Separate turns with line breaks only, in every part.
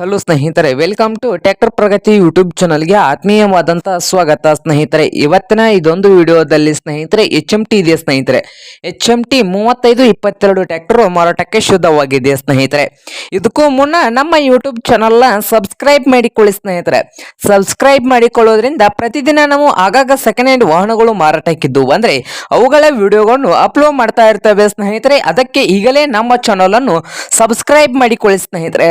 Hello ಸ್ನೇಹಿತರೆ welcome to tractor Pragati YouTube ಚಾನಲ್ಗೆ ಆತ್ಮೀಯವಾದಂಥ ಸ್ವಾಗತ ಸ್ನೇಹಿತರೆ. ಇವತ್ತಿನ ಇದೊಂದು ವಿಡಿಯೋದಲ್ಲಿ ಸ್ನೇಹಿತರೆ ಎಚ್ ಎಂ ಟಿ ಇದೆ ಸ್ನೇಹಿತರೆ. ಎಚ್ ಎಂ ಟಿ ಮೂವತ್ತೈದು ಇಪ್ಪತ್ತೆರಡು ಟ್ರ್ಯಾಕ್ಟರ್ ಮಾರಾಟಕ್ಕೆ ಶುದ್ಧವಾಗಿದೆ ಸ್ನೇಹಿತರೆ. ಇದಕ್ಕೂ ಮುನ್ನ ನಮ್ಮ ಯೂಟ್ಯೂಬ್ ಚಾನಲ್ನ ಸಬ್ಸ್ಕ್ರೈಬ್ ಮಾಡಿಕೊಳ್ಳಿ ಸ್ನೇಹಿತರೆ. ಸಬ್ಸ್ಕ್ರೈಬ್ ಮಾಡಿಕೊಳ್ಳೋದ್ರಿಂದ ಪ್ರತಿದಿನ ನಾವು ಆಗಾಗ ಸೆಕೆಂಡ್ ಹ್ಯಾಂಡ್ ವಾಹನಗಳು ಮಾರಾಟಕ್ಕಿದ್ದು ಅಂದರೆ ಅವುಗಳ ವಿಡಿಯೋಗಳನ್ನು ಅಪ್ಲೋಡ್ ಮಾಡ್ತಾ ಇರ್ತವೆ ಸ್ನೇಹಿತರೆ. ಅದಕ್ಕೆ ಈಗಲೇ ನಮ್ಮ ಚಾನಲನ್ನು ಸಬ್ಸ್ಕ್ರೈಬ್ ಮಾಡಿಕೊಳ್ಳಿ ಸ್ನೇಹಿತರೆ.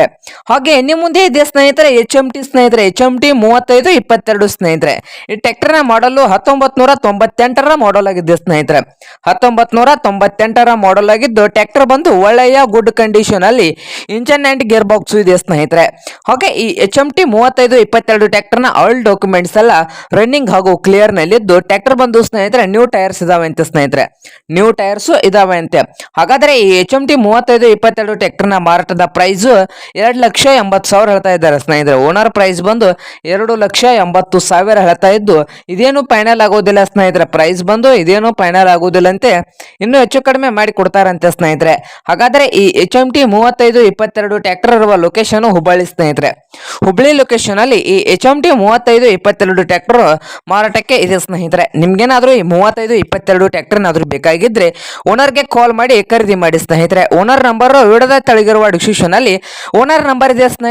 ಹಾಗೆ ನಿಮ್ಮ ಮುಂದೆ ಇದೆ ಸ್ನೇಹಿತರೆ ಎಚ್ ಎಂ ಟಿ ಸ್ನೇಹಿತರೆ ಎಚ್ ಎಂ ಟಿ ಮೂವತ್ತೈದು, ಇಪ್ಪತ್ತೆರಡು ಸ್ನೇಹಿತರೆ. ಈ ಟ್ರ್ಯಾಕ್ಟರ್ನ ಮಾಡಲು ಹತ್ತೊಂಬತ್ ನೂರ ತೊಂಬತ್ತೆಂಟರ ಮಾಡಲ್ ಆಗಿದೆ ಸ್ನೇಹಿತರೆ. ಹತ್ತೊಂಬತ್ ನೂರ ತೊಂಬತ್ತೆಂಟರ ಮಾಡಲ್ ಆಗಿದ್ದು ಟ್ಯಾಕ್ಟರ್ ಬಂದು ಒಳ್ಳೆಯ ಗುಡ್ ಕಂಡೀಷನ್ ಅಲ್ಲಿ ಇಂಜನ್ ಅಂಡ್ ಗೇರ್ ಬಾಕ್ಸ್ ಇದೆ ಸ್ನೇಹಿತರೆ. ಹಾಗೆ ಈ ಎಚ್ ಎಂ ಟಿ ಮೂವತ್ತೈದು, ಇಪ್ಪತ್ತೆರಡು ಟ್ರ್ಯಾಕ್ಟರ್ನ ಆಲ್ ಡಾಕ್ಯುಮೆಂಟ್ಸ್ ಎಲ್ಲ ರನ್ನಿಂಗ್ ಹಾಗೂ ಕ್ಲಿಯರ್ ನಲ್ಲಿದ್ದು ಟ್ಯಾಕ್ಟರ್ ಬಂದು ಸ್ನೇಹಿತರೆ ನ್ಯೂ ಟೈರ್ಸ್ ಇದಾವೆ ಅಂತ ಸ್ನೇಹಿತರೆ. ನ್ಯೂ ಟೈರ್ಸ್ ಇದಾವೆ ಅಂತೆ ಹಾಗಾದ್ರೆ ಈ ಎಚ್ ಎಂ ಟಿ ಮೂವತ್ತೈದು, ಇಪ್ಪತ್ತೆರಡು ಟ್ರ್ಯಾಕ್ಟರ್ನ ಮಾರಾಟದ ಪ್ರೈಸ್ ಎರಡು ಲಕ್ಷ ಎಂಬತ್ತು ಸಾವಿರ ಹೇಳ್ತಾ ಇದ್ದಾರೆ ಸ್ನೇಹಿತರೆ. ಓನರ್ ಪ್ರೈಸ್ ಬಂದು ಎರಡು ಲಕ್ಷ ಎಂಬತ್ತು ಸಾವಿರ ಹೇಳ್ತಾ ಇದ್ದು, ಇದೇನು ಫೈನಲ್ ಆಗೋದಿಲ್ಲ ಸ್ನೇಹಿತರೆ. ಪ್ರೈಸ್ ಬಂದು ಇದೇನು ಫೈನಲ್ ಆಗೋದಿಲ್ಲ ಅಂತೆ, ಇನ್ನು ಹೆಚ್ಚು ಕಡಿಮೆ ಮಾಡಿ ಕೊಡ್ತಾರಂತೆ ಸ್ನೇಹಿತರೆ. ಹಾಗಾದ್ರೆ ಈ ಎಚ್ ಎಂ ಟಿ ಮೂವತ್ತೈದು, ಇಪ್ಪತ್ತೆರಡು ಟ್ರ್ಯಾಕ್ಟರ್ ಇರುವ ಲೊಕೇಶನ್ ಹುಬ್ಬಳ್ಳಿ ಸ್ನೇಹಿತರೆ. ಹುಬ್ಬಳ್ಳಿ ಲೊಕೇಶನ್ ಅಲ್ಲಿ ಈ ಎಚ್ ಎಂ ಟಿ ಮೂವತ್ತೈದು, ಇಪ್ಪತ್ತೆರಡು ಟ್ರ್ಯಾಕ್ಟರ್ ಮಾರಾಟಕ್ಕೆ ಇದೆ ಸ್ನೇಹಿತರೆ. ನಿಮ್ಗೇನಾದರೂ ಈ ಮೂವತ್ತೈದು, ಇಪ್ಪತ್ತೆರಡು ಬೇಕಾಗಿದ್ರೆ ಓನರ್ಗೆ ಕಾಲ್ ಮಾಡಿ ಖರೀದಿ ಮಾಡಿ ಸ್ನೇಹಿತರೆ. ಓನರ್ ನಂಬರ್ ವಿಡದ ತಳಗಿರುವ ಡಿಸ್ಕ್ರಿಪ್ಷನ್ ಅಲ್ಲಿ ಓನರ್ ನಂಬರ್ ಇದೆ ಸ್ನೇಹಿತರೆ.